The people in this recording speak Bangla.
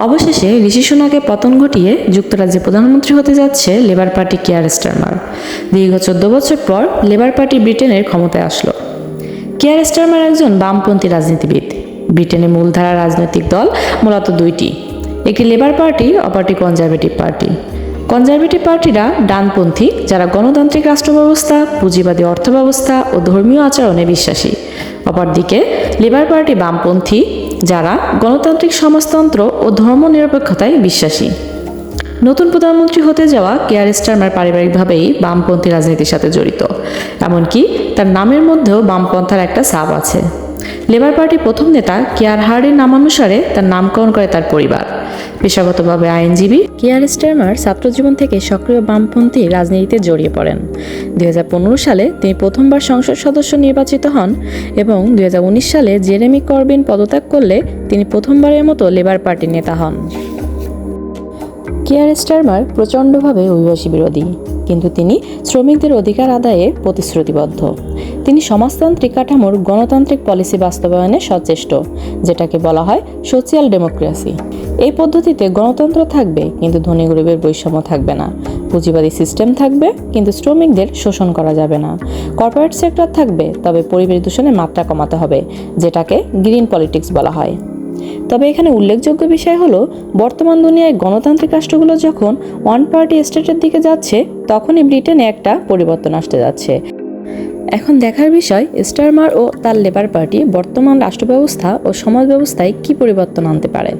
অবশেষে ঋষি সোনাকে পতন ঘটিয়ে যুক্তরাজ্যে প্রধানমন্ত্রী হতে যাচ্ছে লেবার পার্টি কেয়ার স্টারমার। দীর্ঘ চোদ্দ বছর পর লেবার পার্টি ব্রিটেনের ক্ষমতায় আসলো। কেয়ার স্টারমার একজন বামপন্থী রাজনীতিবিদ। ব্রিটেনের মূলধারা রাজনৈতিক দল মূলত দুইটি। একটি লেবার পার্টি, অপরটি কনজারভেটিভ পার্টি। কনজারভেটিভ পার্টিরা ডানপন্থী, যারা গণতান্ত্রিক রাষ্ট্র ব্যবস্থা পুঁজিবাদী অর্থব্যবস্থা ও ধর্মীয় আচরণে বিশ্বাসী। অপরদিকে লেবার পার্টি বামপন্থী যারা গণতান্ত্রিক সমাজতন্ত্র ও ধর্মনিরপেক্ষতায় বিশ্বাসী। নতুন প্রধানমন্ত্রী হতে যাওয়া কেয়ার স্টারমার পারিবারিকভাবেই বামপন্থী রাজনীতির সাথে জড়িত। এমনকি তার নামের মধ্যেও বামপন্থার একটা সাব আছে। লেবার পার্টির প্রথম নেতা কেয়ার হার্ডের নামানুসারে তার নামকরণ করে তার পরিবার। পেশাগতভাবে আইনজীবী, কেয়ার স্টারমার ছাত্রজীবন থেকে সক্রিয় বামপন্থী রাজনীতিতে জড়িয়ে পড়েন। দুই হাজার পনেরো সালে তিনি প্রথমবার সংসদ সদস্য নির্বাচিত হন এবং দুই হাজার উনিশ সালে জেরেমি করবিন পদত্যাগ করলে তিনি প্রথমবারের মতো লেবার পার্টির নেতা হন। কেয়ার স্টারমার প্রচণ্ডভাবে অভিবাসী বিরোধী, কিন্তু তিনি শ্রমিকদের অধিকার আদায়ে প্রতিশ্রুতিবদ্ধ। তিনি সমাজতান্ত্রিক কাঠামোর গণতান্ত্রিক পলিসি বাস্তবায়নে সচেষ্ট, যেটাকে বলা হয় সোশিয়াল ডেমোক্রেসি। এই পদ্ধতিতে গণতন্ত্র থাকবে, কিন্তু ধনী গরিবের বৈষম্য থাকবে না। পুঁজিবাদী সিস্টেম থাকবে, কিন্তু শ্রমিকদের শোষণ করা যাবে না। কর্পোরেট সেক্টর থাকবে, তবে পরিবেশ দূষণের মাত্রা কমাতে হবে, যেটাকে গ্রিন পলিটিক্স বলা হয়। তবে এখানে উল্লেখযোগ্য বিষয় হলো, বর্তমান দুনিয়ায় গণতান্ত্রিক রাষ্ট্রগুলো যখন ওয়ান পার্টি স্টেটের দিকে যাচ্ছে, তখনই ব্রিটেনে একটা পরিবর্তন আসতে যাচ্ছে। এখন দেখার বিষয়, স্টারমার ও তার লেবার পার্টি, বর্তমান রাষ্ট্র ব্যবস্থা ও সমাজ ব্যবস্থায় কি পরিবর্তন আনতে পারে?